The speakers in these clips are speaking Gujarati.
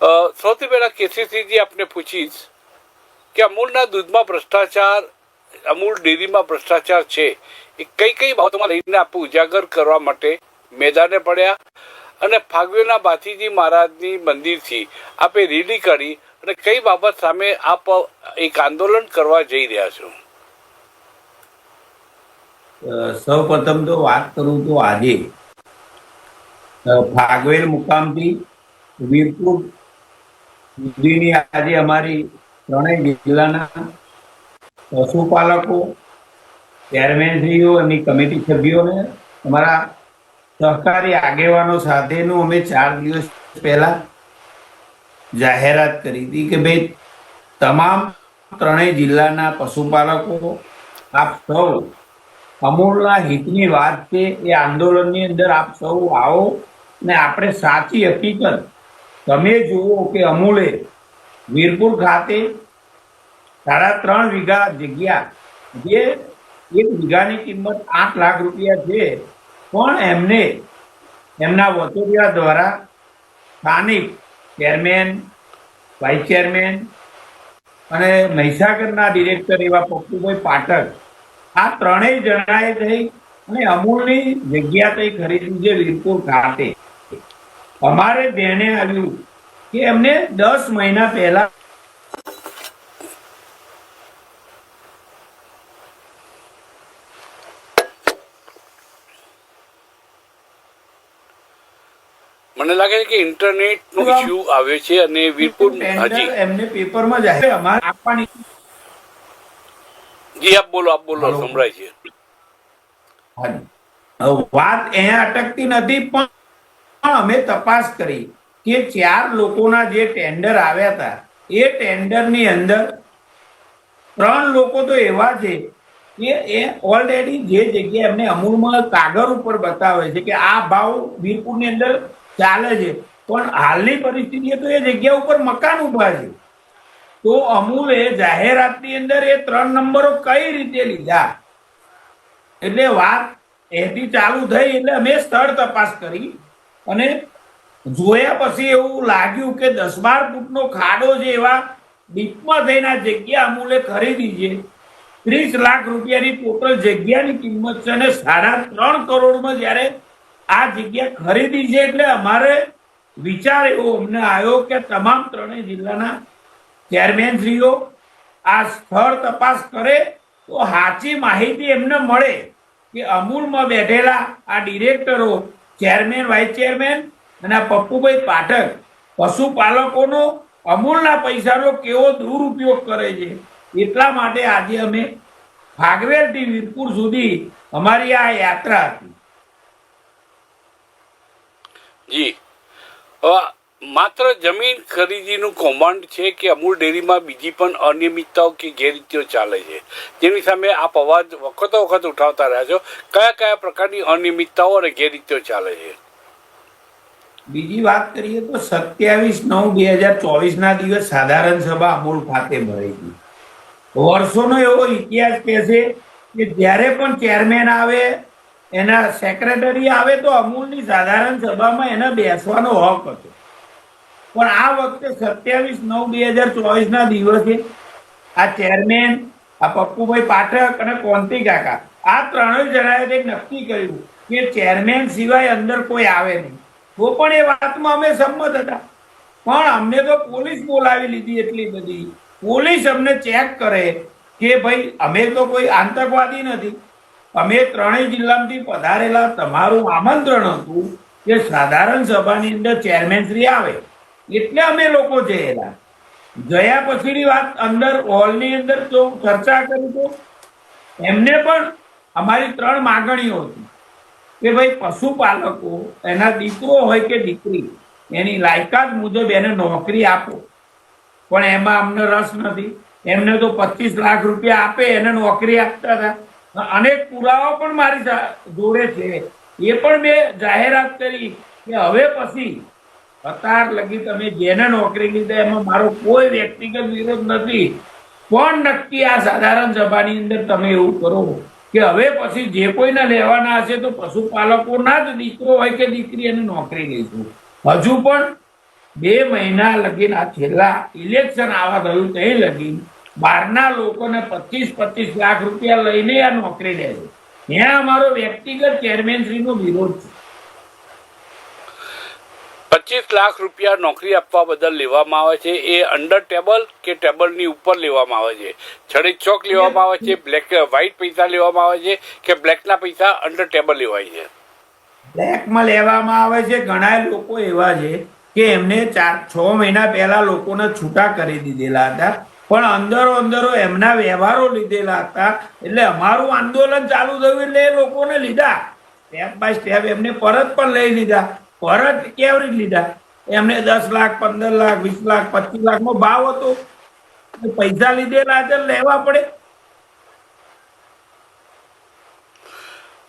સૌથી પહેલા કેસીસીજી આપને પૂછીશ કે અમૂલના દૂધમાં ભ્રષ્ટાચાર અમૂલ ડેરીમાં ભ્રષ્ટાચાર છે, એ કઈ કઈ બાબતોમાં લઈને આપણે ઉજાગર કરવા માટે મેદાને પડ્યા? અને ફાગવેના બાથીજી મહારાજની મંદિરથી આપે રેલી કરી અને કઈ બાબત સામે આપ એક આંદોલન કરવા જઈ રહ્યા છો? સૌ પ્રથમ તો વાત કરું તો આજે. ફાગવેલ મુકામથી વીરપુર સુધીની આજે અમારી ત્રણેય જિલ્લાના પશુપાલકો, ચેરમેનશ્રીઓ એમની કમિટી સભ્યોને અમારા સહકારી આગેવાનો સાથેનું અમે ચાર દિવસ પહેલા જાહેરાત કરી હતી કે ભાઈ, તમામ ત્રણેય જિલ્લાના પશુપાલકો, આપ સૌ અમૂલના હિતની વાત છે, એ આંદોલનની અંદર આપ સૌ આવો ને આપણે સાચી હકીકત તમે જુઓ કે અમૂલે વીરપુર ખાતે સાડા ત્રણ વીઘા જગ્યા જે એક વીઘાની કિંમત આઠ લાખ રૂપિયા છે, પણ એમને એમના વચોટિયા દ્વારા સ્થાનિક ચેરમેન, વાઇસ ચેરમેન અને મહીસાગરના ડિરેક્ટર એવા પપ્પુભાઈ પાઠક, આ ત્રણેય જણાએ થઈ અને અમૂલની જગ્યા થઈ ખરીદી છે વીરપુર ખાતે. અમારે બેને આવ્યું કે એમને દસ મહિના પહેલા મને લાગે છે કે ઇન્ટરનેટ નો ઇશ્યુ આવે છે અને વીરપુર હાજી એમને પેપરમાં જાય અમારે આપવાની જી આપ બોલો આપ બોલો સંભળાય છે. વાત અહીંયા અટકતી નથી પણ અમે તપાસ કરી કે ચાર લોકોના જે ટેન્ડર આવ્યા હતા, એ ટેન્ડરની અંદર ત્રણ લોકો તો એવા છે કે એ ઓલરેડી જે જગ્યાએ એમને અમૂલમાં કાગળ ઉપર બતાવે છે કે આ ભાવ વીરપુરની અંદર ચાલે છે. પણ હાલની પરિસ્થિતિએ તો એ જગ્યા ઉપર મકાન ઊભા છે. તો અમૂલે જાહેરાતની અંદર એ ત્રણ નંબરો કઈ રીતે લીધા? એટલે વાત એથી ચાલુ થઈ, એટલે અમે સ્થળ તપાસ કરી. અને જોયા પછી એવું લાગ્યું કે દસ બાર ફૂટનો ખાડો છે એવા ડીપમાં થઈને આ જગ્યા અમૂલે ખરીદી છે. ત્રીસ લાખ રૂપિયાની ટોટલ જગ્યાની કિંમત છે અને સાડા ત્રણ કરોડમાં જ્યારે આ જગ્યા ખરીદી છે એટલે અમારે વિચાર એવો અમને આવ્યો કે તમામ ત્રણેય જિલ્લાના ચેરમેનશ્રીઓ આ સ્થળ તપાસ કરે તો સાચી માહિતી એમને મળે કે અમૂલમાં બેઠેલા આ ડિરેક્ટરો ચેરમેન વાઇસ ચેરમેન અને આ પપ્પુભાઈ પાઠક, પશુપાલકોનો અમૂલના પૈસાનો કેવો દુરુપયોગ કરે છે, એટલા માટે આજે અમે ફાગવેલથી વીરપુર સુધી અમારી આ યાત્રા હતી. જી. માત્ર જમીન ખરીદીનું કૌભાંડ છે કે અમૂલ ડેરીમાં બીજી પણ અનિયમિતતાઓ કે ગેરરીતિઓ ચાલે છે? જેની સામે આપ અવાજ વખતો વખત ઉઠાવતા રહ્યા છો, કયા કયા પ્રકારની અનિયમિતતાઓ અને ગેરરીતિઓ ચાલે છે? બીજી વાત કરીએ તો સત્યાવીસ નવ બે હજાર ચોવીસ ના દિવસ સાધારણ સભા અમૂલ ખાતે ભરાઈ હતી વર્ષોનો એવો ઇતિહાસ કહે છે કે જ્યારે પણ ચેરમેન આવે, એના સેક્રેટરી આવે તો અમૂલની સાધારણ સભામાં એને બેસવાનો હક હતો. પણ આ વખતે સત્યાવીસ નવ બે હજાર ચોવીસ ના દિવસે આ ચેરમેન આ પપ્પુભાઈ પાઠક અને કોંતી કાકા, આ ત્રણેય જણાએ કંઈક નક્કી કર્યું કે ચેરમેન સિવાય અંદર કોઈ આવે નહીં. તો પણ એ વાતમાં અમે સંમત હતા. પણ અમને તો પોલીસ બોલાવી લીધી એટલી બધી. પોલીસ અમને ચેક કરે કે ભાઈ, અમે તો કોઈ આતંકવાદી નથી. અમે ત્રણેય જિલ્લામાંથી પધારેલા, તમારું આમંત્રણ હતું કે સાધારણ સભાની અંદર ચેરમેન શ્રી આવે. એટલે અમે લોકો જયેલા. ગયા પછીની વાત અંદર હોલની અંદર તો ચર્ચા કરી તો. એમને પણ અમારી ત્રણ માગણીઓ હતી. કે ભાઈ પશુપાલકો, એના દીકરો હોય કે દીકરી, એની લાયકાત મુજબ એને નોકરી આપો. પણ એમાં અમને રસ નથી. એમને તો પચીસ લાખ રૂપિયા આપે, એને નોકરી આપતા હતા. અનેક પુરાવા પણ મારી જોડે છે. એ પણ મેં જાહેરાત કરી કે હવે પછી અત્યાર લગી તમે જેને નોકરી લીધા એમાં મારો કોઈ વ્યક્તિગત વિરોધ નથી. પણ નક્કી આ સાધારણ સભાની અંદર તમે એવું કરો? કે હવે પછી જે કોઈને લેવાના હશે તો પશુપાલકોના જ દીકરો હોય કે દીકરી એને નોકરી લઈશું હજુ પણ બે મહિના લગીન આ છેલ્લા ઇલેક્શન આવા થયું તે લગીન બહારના લોકોને પચીસ પચીસ લાખ રૂપિયા લઈને આ નોકરી લે છે. ત્યાં અમારો વ્યક્તિગત ચેરમેનશ્રીનો વિરોધ છે. પચીસ લાખ રૂપિયા નોકરી આપવા બદલ લેવામાં આવે છે. એ અંડર ટેબલ કે ટેબલની ઉપર લેવામાં આવે છે. છડી ચોક લેવામાં આવે છે બ્લેક વ્હાઇટ પૈસા લેવામાં આવે છે કે બ્લેકના પૈસા અંડર ટેબલ લેવાય છે. બ્લેકમાં લેવામાં આવે છે. ઘણા લોકો એવા છે કે એમને ચાર, છ મહિના પહેલા લોકોને છૂટા કરી દીધેલા હતા. પણ અંદરો અંદરો એમના વ્યવહારો લીધેલા હતા. એટલે અમારું આંદોલન ચાલુ થયું એટલે એ લોકોને લીધા. સ્ટેપ બાય સ્ટેપ એમને પરત પણ લઈ લીધા. પરત કેવી રીતે લીધા. એમને દસ લાખ પંદર લાખ વીસ લાખ પચીસ લાખ નો ભાવ હતો. પૈસા લીધેલા છે લેવા પડે.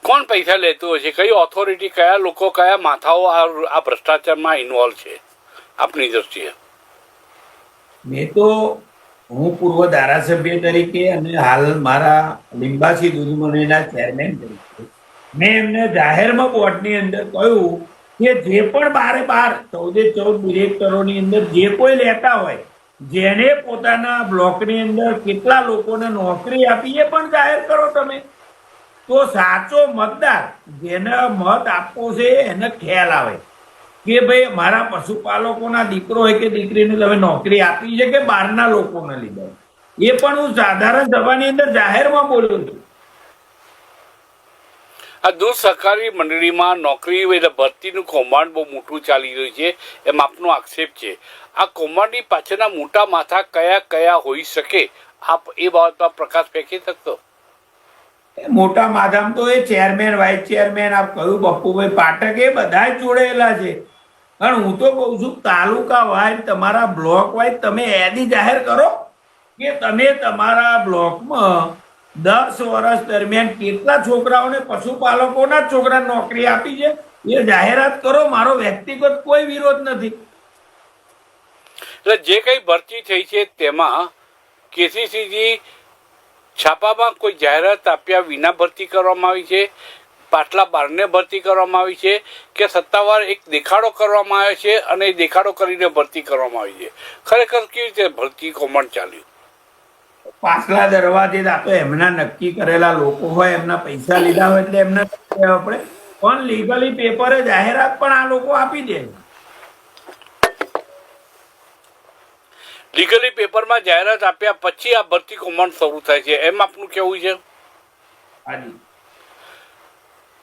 કોણ પૈસા લેતું હશે કઈ ઓથોરિટી કયા લોકો કયા માથાઓ આ ભ્રષ્ટાચારમાં ઇન્વોલ્વ છે? આપની દ્રષ્ટિએ. મેં તો હું પૂર્વ ધારાસભ્ય તરીકે અને હાલ મારા લિંબાસી દૂધમણીના ચેરમેન તરીકે મેં એમને જાહેરમાં બોર્ડની અંદર કહ્યું કે જે પણ બારે બાર, ચૌદે ચૌદ ડિરેક્ટરોની અંદર જે કોઈ લેતા હોય, જેને પોતાના બ્લોકની અંદર કેટલા લોકોને નોકરી આપી એ પણ જાહેર કરો તમે. તો સાચો મતદાર જેને મત આપવો છે એને ખ્યાલ આવે કે ભાઈ મારા પશુપાલકોના દીકરો હોય કે દીકરીને તમે નોકરી આપી છે કે બહારના લોકોને લીધે. એ પણ હું સાધારણ સભાની અંદર જાહેરમાં બોલ્યો છું. આ દૂધ સહકારી મંડળીમાં નોકરી એટલે ભરતીનું કૌભાંડ બહુ મોટું ચાલી રહ્યું છે એમ આપનો આક્ષેપ છે. આ કૌભાંડની પાછળના મોટા માથા કયા કયા હોઈ શકે? આપ એ બાબતમાં પ્રકાશ ફેંકી શકશો? મોટા માધામ તો એ ચેરમેન, વાઇસ ચેરમેન, આપ કહ્યું, બપ્પુભાઈ પાઠક એ બધા જોડેલા છે. પણ હું તો કહું છું, તાલુકા વાઇઝ તમારા બ્લોક વાઇઝ તમે એની જાહેર કરો કે તમે તમારા બ્લોકમાં દસ વર્ષ દરમિયાન કેટલા છોકરાઓને પશુપાલકોના છોકરા નોકરી આપી છે? એ જાહેરાત કરો, મારો વ્યક્તિગત કોઈ વિરોધ નથી. એટલે જે કઈ ભરતી થઈ છે તેમાં કેસીસીજી છાપામાં કોઈ જાહેરાત આપ્યા વિના ભરતી કરવામાં આવી છે? પાટલા બારને ભરતી કરવામાં આવી છે કે સત્તાવાર એક દેખાડો કરવામાં આવ્યો છે અને એ દેખાડો કરીને ભરતી કરવામાં આવી છે? ખરેખર કેવી રીતે ભરતી કૌભાંડ ચાલ્યું પાછલા દરવાજે આ તો એમના નક્કી કરેલા લોકો હોય એમના પૈસા લીધા હોય એટલે એમને આપણે. પણ લીગલી પેપરે જાહેરાત પણ આ લોકો આપી દે. લીગલી પેપરમાં જાહેરાત આપ્યા પછી આ ભરતી કૌભાંડ શરૂ થાય છે. એમ આપનું કેવું છે?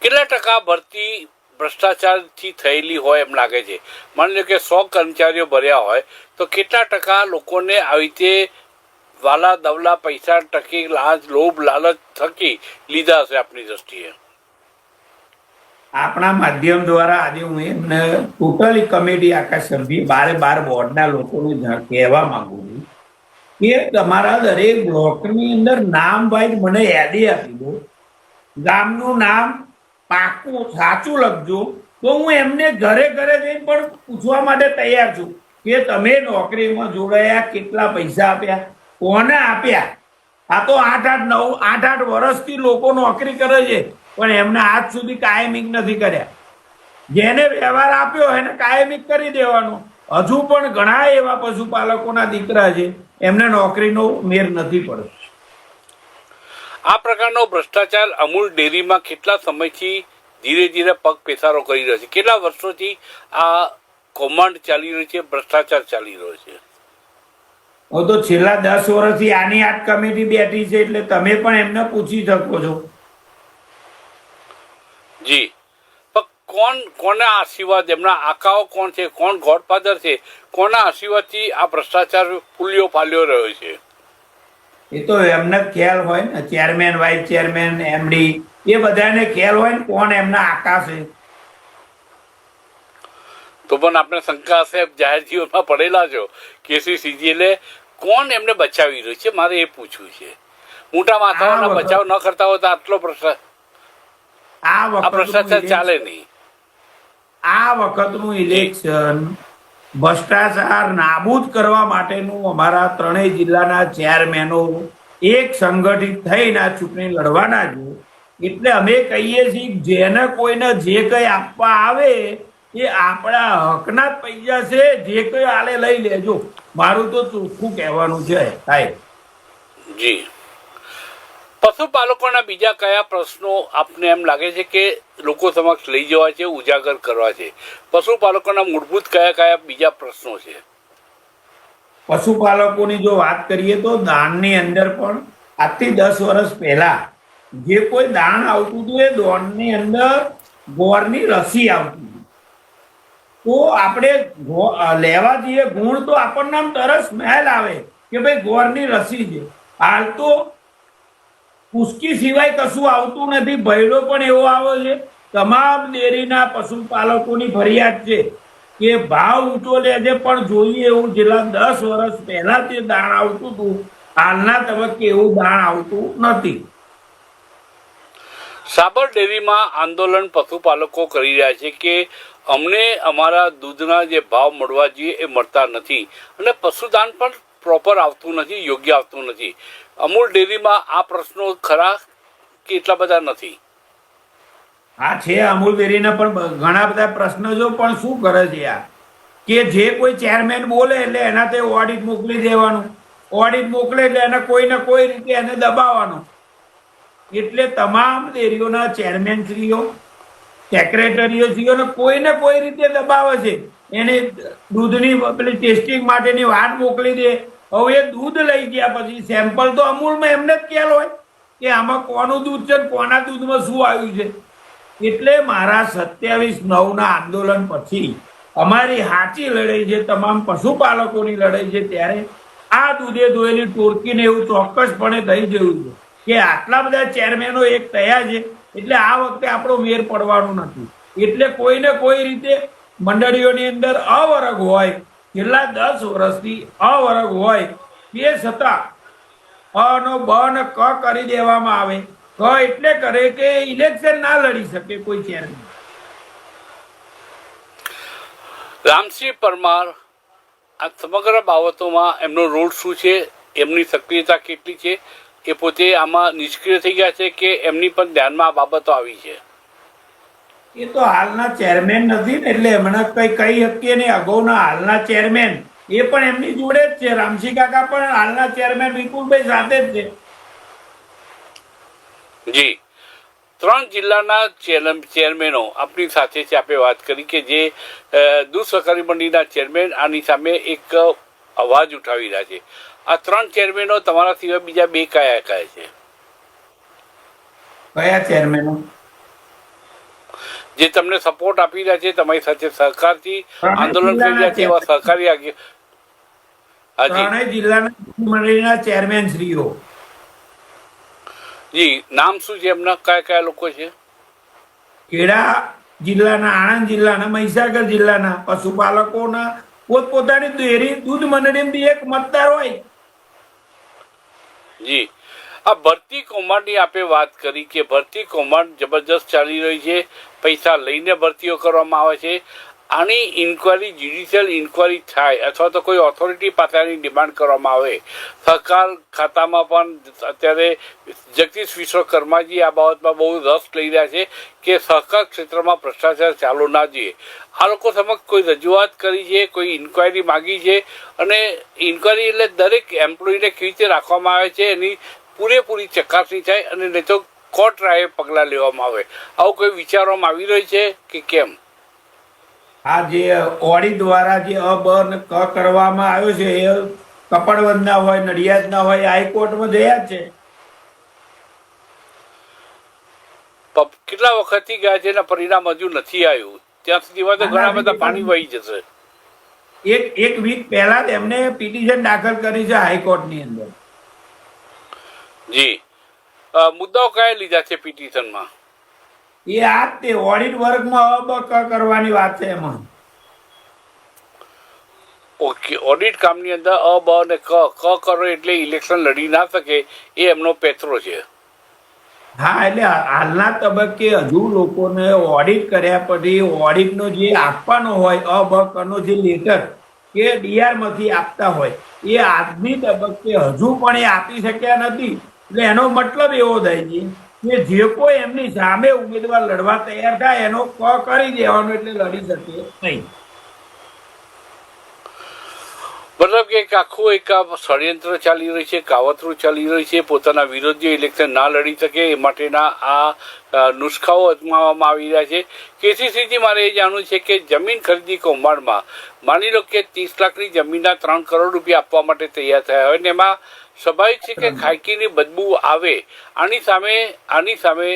કેટલા ટકા ભરતી ભ્રષ્ટાચારથી થયેલી હોય એમ લાગે છે? માની લો કે સો કર્મચારીઓ ભર્યા હોય તો કેટલા ટકા લોકોને આવી રીતે વાલા દવલા પૈસા ટકી લાંચ લોભ, લાલચ થકી લીધા હશે આપની દ્રષ્ટિએ. આપણા માધ્યમ દ્વારા આજે હું એમને ટોટલી કમિટી આખા સભ્ય બારે બાર બોર્ડના લોકોને કહેવા માંગુ છું કે તમારા દરેક બ્લોકની અંદર નામ વાઇઝ મને યાદી આપી દો. ગામનું નામ પાકું, સાચું લખજો. તો હું એમને ઘરે ઘરે જઈને પણ પૂછવા માટે તૈયાર છું કે તમે નોકરીમાં જોડાયા, કેટલા પૈસા આપ્યા? કોને આપ્યા? આ તો આઠ આઠ નવ આઠ આઠ વર્ષથી લોકો નોકરી કરે છે, પણ એમને આજ સુધી કાયમિક નથી કર્યા. જેને વ્યવહાર આપ્યો એને કાયમિક કરી દેવાનો. હજુ પણ ઘણા એવા પશુપાલકોના દીકરા છે, એમને નોકરીનો મેર નથી પડતો. આ પ્રકારનો ભ્રષ્ટાચાર અમૂલ ડેરીમાં કેટલા સમયથી ધીરે ધીરે પગ પેસારો કરી રહ્યો છે? કેટલા વર્ષોથી આ કૌભાંડ ચાલી રહ્યું છે, ભ્રષ્ટાચાર ચાલી રહ્યો છે? હું તો છેલ્લા દસ વર્ષથી આની આ કમિટી બેઠી છે એટલે તમે પણ એમને પૂછી શકો છો. જી. કોણ કોના આશીર્વાદ એમના આકાઓ કોણ છે કોણ ગોડફાધર છે કોના આશીર્વાદથી આ ભ્રષ્ટાચાર ફૂલ્યો ફાલ્યો રહ્યો છે? એ તો એમને ખ્યાલ હોય ને ચેરમેન વાઇસ ચેરમેન એમડી એ બધાને ખ્યાલ હોય ને કોણ એમના આકા છે. તો પણ આપણે શંકા સાહેબ જાહેર જીવનમાં પડેલા છો. કેસીસીજી એટલે કોણ એમને બચાવી રહ્યું છે? મારે એ પૂછવું છે. મોટા માથાઓના બચાવ ન કરતા હોય તો આટલો પ્રશ્ન આ ભ્રષ્ટાચાર ચાલે નહીં. આ વખતનું ઇલેક્શન ભ્રષ્ટાચાર નાબૂદ કરવા માટેનું અમારા ત્રણેય જિલ્લાના ચેરમેનો એક સંગઠિત થઈને આ ચૂંટણી લડવાના છે. એટલે અમે કહીએ છીએ જેને કોઈને જે કંઈ આપવા આવે એ આપણા હકના જ પૈસા છે જે કોઈ આલે લઈ લેજો. મારું તો ચોખ્ખું કહેવાનું છે સાહેબ. જી. પશુપાલકોના બીજા કયા પ્રશ્નો આપને એમ લાગે છે કે લોકો સમક્ષ લઈ જવા છે ઉજાગર કરવા છે? પશુપાલકોના મૂળભૂત કયા કયા બીજા પ્રશ્નો છે? પશુપાલકોની જો વાત કરીએ તો દાણની અંદર પણ આજથી દસ વર્ષ પહેલા જે કોઈ દાણ આવતું હતું એ દોડની અંદર ગોળની રસી આવતી તો આપણે લેવા જઈએ. ગુણ તો આપણને આમ તરત સ્મેલ આવે કે ભાઈ ગોળની રસી છે. હાલ તો પુષ્કી સિવાય કશું આવતું નથી. ભયડો પણ એવો આવે છે. તમામ ડેરીના પશુપાલકોની ફરિયાદ છે કે ભાવ ઊંચો લે છે. પણ જોઈએ એવું જેલા દસ વર્ષ પહેલા તે દાણ આવતું હતું. હાલના તબક્કે એવું દાણ આવતું નથી. સાબર ડેરીમાં આંદોલન પશુપાલકો કરી રહ્યા છે કે અમને અમારા દૂધના જે ભાવ મળવા જોઈએ એ મળતા નથી. અને પશુદાન પણ પ્રોપર આવતું નથી, યોગ્ય આવતું નથી. અમૂલ ડેરીમાં આ પ્રશ્નો ખરા કે એટલા બધા નથી? હા છે અમૂલ ડેરીના પણ ઘણા બધા પ્રશ્નો જો પણ શું કરે છે યાર કે જે કોઈ ચેરમેન બોલે એટલે એના તે ઓડિટ મોકલી દેવાનું. ઓડિટ મોકલે એટલે એને કોઈ ને કોઈ રીતે એને દબાવવાનું. એટલે તમામ ડેરીઓના ચેરમેન શ્રીઓ સેક્રેટરીઓ સીઓને કોઈ ને કોઈ રીતે દબાવે છે? એને દૂધની, પેલી ટેસ્ટિંગ માટેની વાત મોકલી દે. હવે એ દૂધ લઈ ગયા પછી સેમ્પલ તો અમૂલમાં એમને જ ખ્યાલ હોય કે આમાં કોનું દૂધ છે કોના દૂધમાં શું આવ્યું છે. એટલે મારા સત્યાવીસ નવના આંદોલન પછી અમારી સાચી લડાઈ છે, તમામ પશુપાલકોની લડાઈ છે, ત્યારે આ દૂધે ધોયેલી ટોળકીને એવું ચોક્કસપણે થઈ જયું છે કે આટલા બધા ચેરમેનો એક થયા છે. એટલે આ વખતે આપણો મેર પડવાનો નથી. એટલે કોઈને કોઈ રીતે મંડળીઓની અંદર અવરગ હોય, છેલ્લા દસ વર્ષથી અવરગ હોય, તે છતાં અનો બ ક કરી દેવામાં આવે. ક એટલે કરે કે ઇલેક્શન ના લડી શકે કોઈ ચેરમેન રામસિંહ પરમાર આ સમગ્ર બાબતોમાં એમનો રોલ શું છે? એમની સક્રિયતા કેટલી છે? એ પોતે આમાં નિષ્ક્રિય થઈ ગયા છે કે એમની પણ ધ્યાનમાં આ બાબતો આવી છે? એ તો હાલના ચેરમેન નથી ને એટલે હમણાં કઈ કહી શકીએ નહીં અગાઉના હાલના ચેરમેન એ પણ એમની જોડે જ છે. રામસિંહ કાકા પણ હાલના ચેરમેન વિપુલભાઈ સાથે જ છે. જી. ત્રણ જિલ્લાના ચેરમેનો આપની સાથે છે. આપણે વાત કરી કે જે દૂધ સહકારી મંડળીના ચેરમેન આની સામે એક અવાજ ઉઠાવી રહ્યા છે. આ ત્રણ ચેરમેનો તમારા સિવાય બીજા બે કયા કયા છે? કયા ચેરમેનો જે તમને સપોર્ટ આપી રહ્યા છે તમારી સાથે સહકારથી આંદોલન કરી રહ્યા છે એવા સહકારી આગે હાજી. ત્રણેય જિલ્લાના મંડળીના ચેરમેન શ્રીઓ જી નામ શું છે એમના? કયા કયા લોકો છે? ખેડા જિલ્લાના આણંદ જિલ્લાના મહીસાગર જિલ્લાના પશુપાલકોના પોતપોતાની ડેરી દૂધ મંડળીમાંથી એક મતદાર હોય. જી. આ ભરતી કૌભાંડની આપે વાત કરી કે ભરતી કૌભાંડ જબરજસ્ત ચાલી રહી છે. પૈસા લઈને ભરતીઓ કરવામાં આવે છે. આની ઇન્કવાયરી જ્યુડિશિયલ ઇન્કવાયરી થાય અથવા તો કોઈ ઓથોરિટી પાસે આની ડિમાન્ડ કરવામાં આવે. સહકાર ખાતામાં પણ અત્યારે જગદીશ વિશ્વકર્માજી આ બાબતમાં બહુ રસ લઈ રહ્યા છે કે સહકાર ક્ષેત્રમાં ભ્રષ્ટાચાર ચાલુ ના જોઈએ. આ લોકો સમક્ષ કોઈ રજૂઆત કરી છે, કોઈ ઇન્કવાયરી માગી છે અને ઇન્કવાયરી એટલે દરેક એમ્પ્લોયીને કેવી રીતે રાખવામાં આવે છે એની પૂરેપૂરી ચકાસણી થાય અને નહીં તો કોર્ટ રાહે પગલાં લેવામાં આવે. આવું કોઈ વિચારવામાં આવી રહ્યું છે કે કેમ? આ જે ઓળી દ્વારા જે અ બ ને ક કરવામાં આવ્યો છે એ કપડવંદના હોય નડિયાદના હોય હાઈકોર્ટમાં જ છે. કેટલા કેટલા વખતથી ગયા છે એના પરિણામ હજુ નથી આવ્યું. ત્યાં સુધી તો ઘણા બધા પાણી વહી જશે. એક એક વીક પહેલા જ એમને પિટિશન દાખલ કરી છે હાઈકોર્ટની અંદર. જી. મુદ્દાઓ કયા લીધા છે પિટિશનમાં? એ આ તે ઓડિટ વર્કમાં અબક કરવાની વાત છે એમાં. ઓકે ઓડિટ કામની અંદર અ બ અને ક ક કરો એટલે ઇલેક્શન લડી ના શકે એ એમનો પેથરો છે. હા એટલે હાલના તબક્કે હજુ લોકોને ઓડિટ કર્યા પછી ઓડિટનો જે આપવાનો હોય અ બ કનો જે લેટર કે ડીઆરમાંથી આપતા હોય એ આજની તબક્કે હજુ પણ એ આપી શક્યા નથી. એટલે એનો મતલબ એવો થાય છે કે જે કોઈ એમની સામે ઉમેદવાર લડવા તૈયાર થાય એનો ક કરી દેવાનો એટલે લડી શકે. નહીં. મતલબ કે એક આખું એક ષડયંત્ર ચાલી રહ્યું છે કાવતરું ચાલી રહ્યું છે પોતાના વિરોધીઓ ઇલેક્શન ના લડી શકે એ માટેના આ નુસ્ખાઓ અજમાવવામાં આવી રહ્યા છે. કેસીસીથી મારે એ જાણવું છે કે જમીન ખરીદી કૌભાંડમાં માની લો કે ત્રીસ લાખની જમીનના ત્રણ કરોડ રૂપિયા આપવા માટે તૈયાર થયા હોય ને એમાં સ્વાભાવિક છે કે ખાયકીની બદબુ આવે આની સામે આની સામે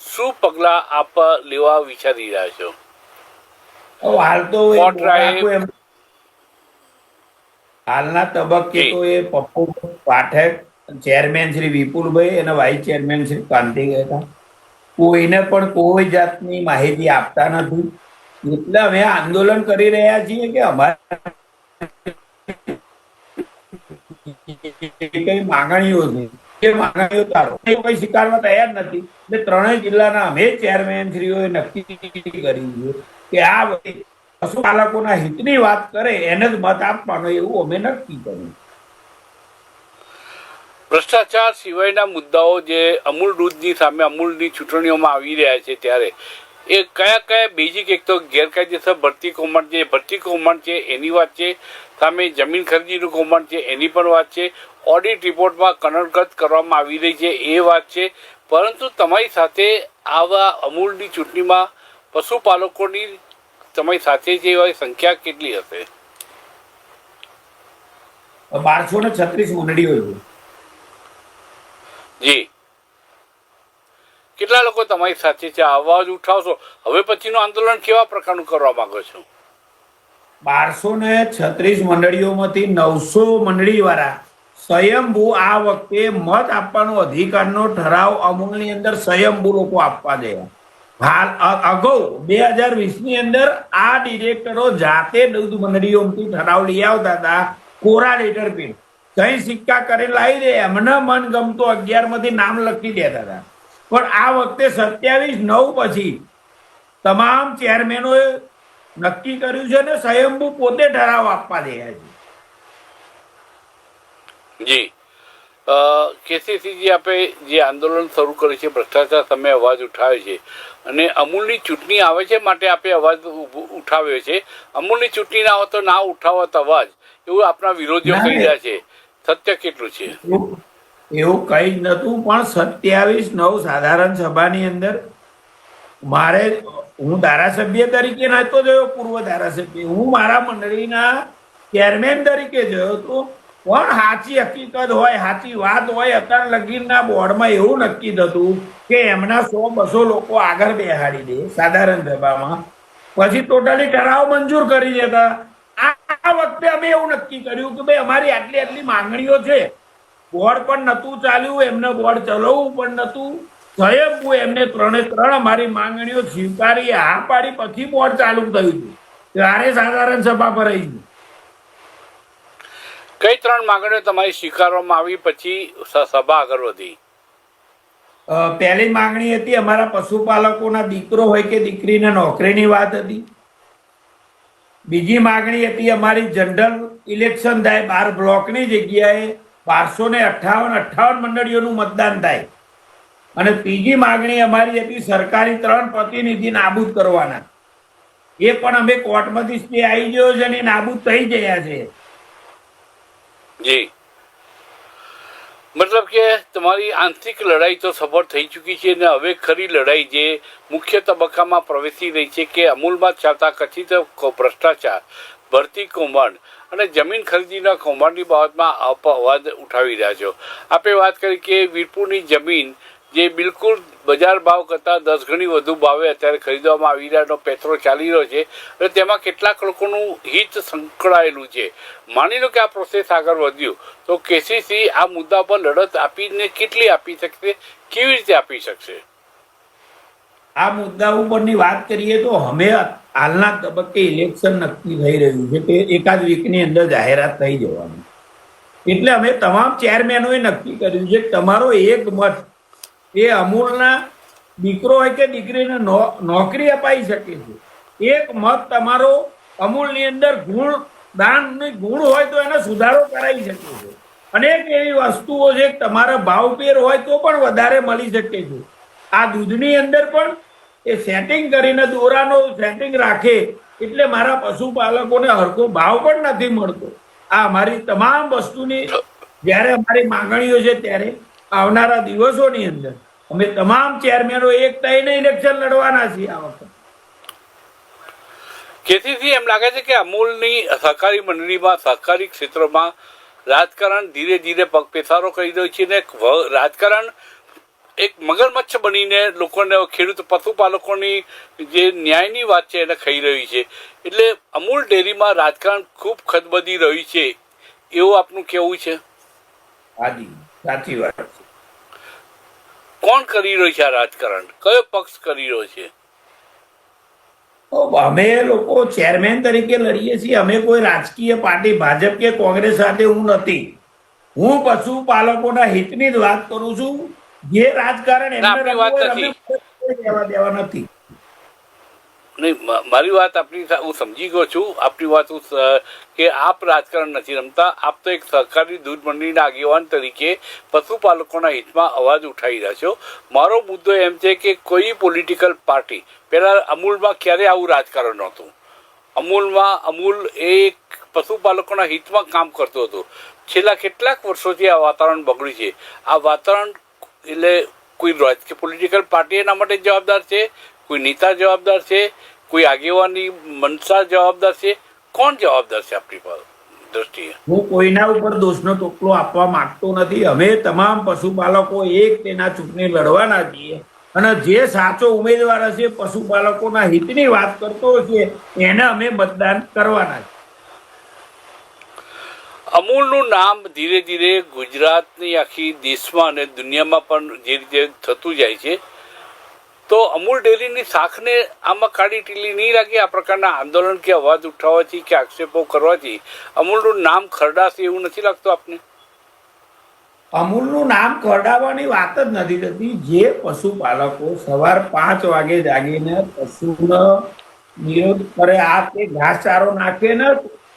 શું પગલાં આપ લેવા વિચારી રહ્યા છો? હાલના તબક્કે તો એ પપ્પુ પાઠક ચેરમેન શ્રી વિપુલભાઈ અને વાઇસ ચેરમેન શ્રી કાંતિ હતા કોઈને પણ કોઈ જાતની માહિતી આપતા નથી. એટલે અમે આંદોલન કરી રહ્યા છીએ કે અમારે કઈ માંગણીઓ એ માંગણીઓ તારો એ કોઈ સ્વીકારવા તૈયાર નથી. એટલે ત્રણેય જિલ્લાના અમે ચેરમેન શ્રીઓએ નક્કી કર્યું છે કે આ બધી પશુપાલકોના હિતની વાત કરે, એને જ મત આપવાનો એવું અમે નક્કી કર્યું ભ્રષ્ટાચાર સિવાયના મુદ્દાઓ જે અમૂલ દૂધની સામે અમૂલની ચૂંટણીઓમાં આવી રહ્યા છે ત્યારે એ કયા કયા બેઝિક એક તો ગેરકાયદેસર ભરતી કૌભાંડ છે ભરતી કૌભાંડ છે એની વાત છે. સામે જમીન ખરીદીનું કૌભાંડ છે એની પણ વાત છે. ઓડિટ રિપોર્ટમાં કનડગત કરવામાં આવી રહી છે એ વાત છે. પરંતુ તમારી સાથે આવા અમૂલની ચૂંટણીમાં પશુપાલકોની તમારી સાથે જે હોય સંખ્યા કેટલી હશે? બારસો ને છત્રીસ છે. જી. કેટલા લોકો તમારી સાથે છે? અવાજ ઉઠાવશો. હવે પછીનું આંદોલન કેવા પ્રકારનું કરવા માંગો છો? બારસો ને છત્રીસ મંડળીઓમાંથી નવસો મંડળી વાળા સ્વયંભૂ આ વખતે મત આપવાનો અધિકારનો ઠરાવ અમૂલની અંદર સ્વયંભૂ લોકો આપવા દે હાલ અગાઉ બે હજાર વીસની અંદર આ ડિરેક્ટરો જાતે દૂધ મંડળીઓમાંથી ઠરાવ લઈ આવતા હતા. કોરા લેટર પેડ કઈ સિક્કા કરી લાવી દે એમને મન ગમતો અગિયારમાંથી નામ લખી દેતા હતા. પણ આ વખતે સત્યાવીસ નવ પછી તમામ ચેરમેનોએ નક્કી કર્યું છે ને સ્વયંભુ પોતે ઠરાવ આપવા રહ્યા છે. જી. કેસીસીજી આપે જે આંદોલન શરૂ કર્યું છે ભ્રષ્ટાચાર સામે અવાજ ઉઠાવ્યો છે અને અમૂલની ચૂંટણી આવે છે માટે આપે અવાજ ઉઠાવ્યો છે. અમૂલની ચૂંટણી ના હોય તો ના ઉઠાવત અવાજ. એવું આપણા વિરોધીઓ કહી રહ્યા છે. સત્ય કેટલું છે? એવું કઈ નતું પણ સત્યાવીસ નવ સાધારણ સભાની અંદર મારે, હું ધારાસભ્ય તરીકે નહોતો જયો પૂર્વ ધારાસભ્ય. હું મારા મંડળીના ચેરમેન તરીકે જયો હતો. પણ સાચી હકીકત હોય, સાચી વાત હોય અત્યાર લગીનના બોર્ડમાં એવું નક્કી થતું કે એમના સો બસો લોકો આગળ બેહાડી દે સાધારણ સભામાં. પછી ટોટલી ઠરાવ મંજૂર કરી દેતા. આ વખતે અમે એવું નક્કી કર્યું કે ભાઈ અમારી આટલી આટલી માંગણીઓ છે. બોર્ડ પણ નતું ચાલ્યું એમને બોર્ડ ચલાવવું પણ નતું સ્વયંભૂ એમને ત્રણે ત્રણ અમારી માંગણીઓ સ્વીકારી હા પાડી પછી બોર્ડ ચાલુ થયું હતું ત્યારે સાધારણ સભા ભરાઈ ગઈ. કઈ ત્રણ માંગણીઓ તમારી સ્વીકારવામાં આવી પછી સભા આગળ વધી? પહેલી માંગણી હતી અમારા પશુપાલકોના દીકરો હોય કે દીકરીને નોકરીની વાત હતી. બીજી માંગણી હતી અમારી જનરલ ઇલેક્શન થાય બાર બ્લોકની જગ્યાએ બારસો ને અઠાવન અઠાવન મંડળીઓનું મતદાન થાય. અને ત્રીજી માગણી અમારી હતી સરકારી ત્રણ પ્રતિનિધિ નાબૂદ કરવાના. એ પણ અમે કોર્ટમાંથી સ્ટે આવી ગયો છે અને નાબૂદ થઈ ગયા છે. જી. મતલબ કે તમારી આંતરિક લડાઈ તો સફળ થઈ ચૂકી છે અને હવે ખરી લડાઈ જે મુખ્ય તબક્કામાં પ્રવેશી રહી છે કે અમૂલમાં ચાલતા કથિત ભ્રષ્ટાચાર ભરતી કૌભાંડ અને જમીન ખરીદીના કૌભાંડની બાબતમાં અપવાદ ઉઠાવી રહ્યા છો. આપે વાત કરી કે વીરપુરની જમીન, જે બિલકુલ બજાર ભાવ કરતાં દસ ગણી વધુ ભાવે અત્યારે ખરીદવામાં આવી રહ્યાનો પેટ્રોલ ચાલી રહ્યો છે અને તેમાં કેટલાક લોકોનું હિત સંકળાયેલું છે. માની લો કે આ પ્રોસેસ આગળ વધ્યું, તો કેસીસી આ મુદ્દા પર લડત આપીને કેટલી આપી શકશે, કેવી રીતે આપી શકશે? આ મુદ્દા ઉપરની વાત કરીએ તો અમે હાલના તબક્કે ઇલેક્શન નક્કી થઈ રહ્યું છે તે એકાદ વીકની અંદર જાહેરાત થઈ જવાની. એટલે અમે તમામ ચેરમેનોએ નક્કી કર્યું છે તમારો એક મત એ અમૂલના દીકરો હોય કે દીકરીને નોકરી અપાઈ શકે છે. એક મત તમારો અમૂલની અંદર ગુણ, દાનની ગુણ હોય તો એનો સુધારો કરાવી શકે છે. અનેક એવી વસ્તુઓ છે તમારા ભાવપેર હોય તો પણ વધારે મળી શકે છે. આ દૂધની અંદર પણ એ સેટિંગ કરીને દોરાનો સેટિંગ રાખે એટલે મારા પશુપાલકોને હરખો ભાવ પણ નથી મળતો. આ અમારી તમામ વસ્તુની જ્યારે અમારી માંગણીઓ છે ત્યારે આવનારા દિવસોની અંદર અમે તમામ ચેરમેનો એક થઈને ઇલેક્શન લડવાના છીએ આ વખતે. કેસીથી એમ લાગે છે કે અમૂલની સહકારી મંડળીમાં, સહકારી ક્ષેત્રમાં રાજકારણ ધીરે ધીરે પગપેસારો કરી રહ્યું છે ને રાજકારણ એક મગરમચ્છ બનીને લોકોને ખેડૂત પશુપાલકોની જે ન્યાયની વાત છે એને ખાઈ રહી છે. એટલે અમૂલ ડેરીમાં રાજકારણ ખૂબ ખદબદી રહ્યું છે. એવું આપનું કેવું છે? સાચી વાત છે. કોણ કરી રહ્યું છે આ રાજકારણ? કયો પક્ષ કરી રહ્યો છે? અમે લોકો ચેરમેન તરીકે લડીએ છીએ. અમે કોઈ રાજકીય પાર્ટી ભાજપ કે કોંગ્રેસ સાથે હું નથી. હું પશુપાલકોના હિતની જ વાત કરું છું. જે રાજકારણ એમને વાત નથી. લેવા દેવા નથી. નહીં મારી વાત આપની હું સમજી ગયો છું. આપની વાત હું કે આપ રાજકારણ નથી રમતા. આપ તો એક સહકારી દૂધ મંડળીના આગેવાન તરીકે પશુપાલકોના હિતમાં અવાજ ઉઠાવી રહ્યા છો. મારો મુદ્દો એમ છે કે કોઈ પોલિટિકલ પાર્ટી પહેલાં અમૂલમાં ક્યારે આવું રાજકારણ નહોતું? અમૂલમાં અમૂલ એક પશુપાલકોના હિતમાં કામ કરતું હતું. છેલ્લા કેટલાક વર્ષોથી આ વાતાવરણ બગડ્યું છે. આ વાતાવરણ એટલે કોઈ રાજકીય પોલિટિકલ પાર્ટી એના માટે જવાબદાર છે, કોઈ નેતા જવાબદાર છે, કોઈ આગેવાની મનસા જવાબદાર છે, કોણ જવાબદાર છે આપણી પર દ્રષ્ટિએ? હું કોઈના ઉપર દોષનો ટોકલો આપવા માંગતો નથી. અમે તમામ પશુપાલકો એક તેના ચૂંટણી લડવાના છીએ. અને જે સાચો ઉમેદવાર હશે પશુપાલકોના હિતની વાત કરતો હશે. એને અમે મતદાન કરવાના છે અમૂલનું નામ ધીરે ધીરે ગુજરાતની આખી દેશમાં અને દુનિયામાં પણ જે રીતે થતું જાય છે, તો અમૂલ ડેરીની શાખને આમાં કાળી ટીલી નહીં લાગે આ પ્રકારના આંદોલન કે અવાજ ઉઠાવવાથી કે આક્ષેપો કરવાથી? અમૂલનું નામ ખરડાશે એવું નથી લાગતું આપને? અમૂલનું નામ ખરડાવવાની વાત જ નથી થતી. જે પશુપાલકો સવાર પાંચ વાગે જાગીને પશુનો નિરોધ કરે, આ તે ઘાસચારો નાખે ને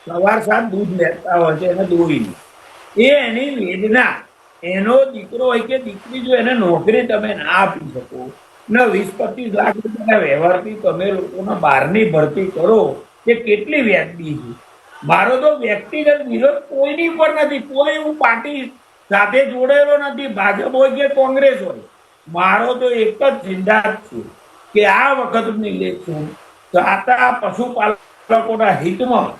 સવાર સાંજ દૂધ લેતા હોય છે, એને દોરીને. એ એની વેદના. એનો દીકરો હોય કે દીકરી જો એને નોકરી તમે ના આપી શકો, ને વીસ પચીસ લાખ રૂપિયાના વ્યવહારથી તમે લોકોને બહારની ભરતી કરો એ કેટલી વ્યાજબી છે? મારો તો વ્યક્તિગત વિરોધ કોઈની પર નથી. કોઈ હું પાર્ટી સાથે જોડેલો નથી. ભાજપ હોય કે કોંગ્રેસ હોય. મારો તો એક જ સિદ્ધાંત છે કે આ વખતની ઇલેક્શન સાતા પશુપાલકોના હિતમાં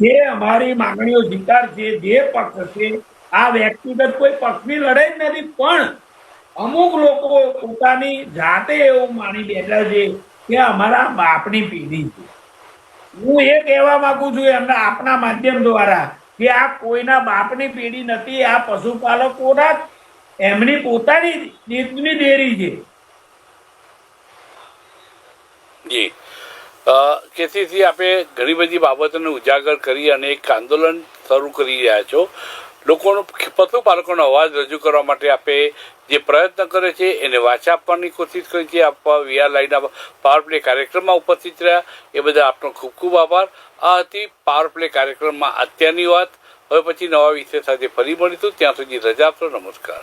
જે અમારી માંગણીઓ સ્વીકાર છે, જે પક્ષ છે, આ વ્યક્તિગત કોઈ પક્ષની લડાઈ જ નથી, પણ અમુક લોકો પોતાની જાતે એવું માની બેઠા છે કે અમારા બાપની પેઢી છે. હું એ કહેવા માંગુ છું એમના આપના માધ્યમ દ્વારા કે આ કોઈના બાપની પેઢી નથી, આ પશુપાલકોના એમની પોતાની દૂધની ડેરી છે જી કેસીસી આપે ઘણી બધી બાબતોને ઉજાગર કરી અને એક આંદોલન શરૂ કરી રહ્યા છો. લોકોનો, પશુપાલકોનો અવાજ રજૂ કરવા માટે આપે જે પ્રયત્ન કરે છે, એને વાચા આપવાની કોશિશ કરી છે. આપવા વીઆર લાઈનના પાવર પ્લે કાર્યક્રમમાં ઉપસ્થિત રહ્યા. એ બધા આપનો ખૂબ ખૂબ આભાર. આ હતી પાવર પ્લે કાર્યક્રમમાં અત્યારની વાત. હવે પછી નવા વિષય સાથે ફરી મળીશું. ત્યાં સુધી રજા આપશો. નમસ્કાર.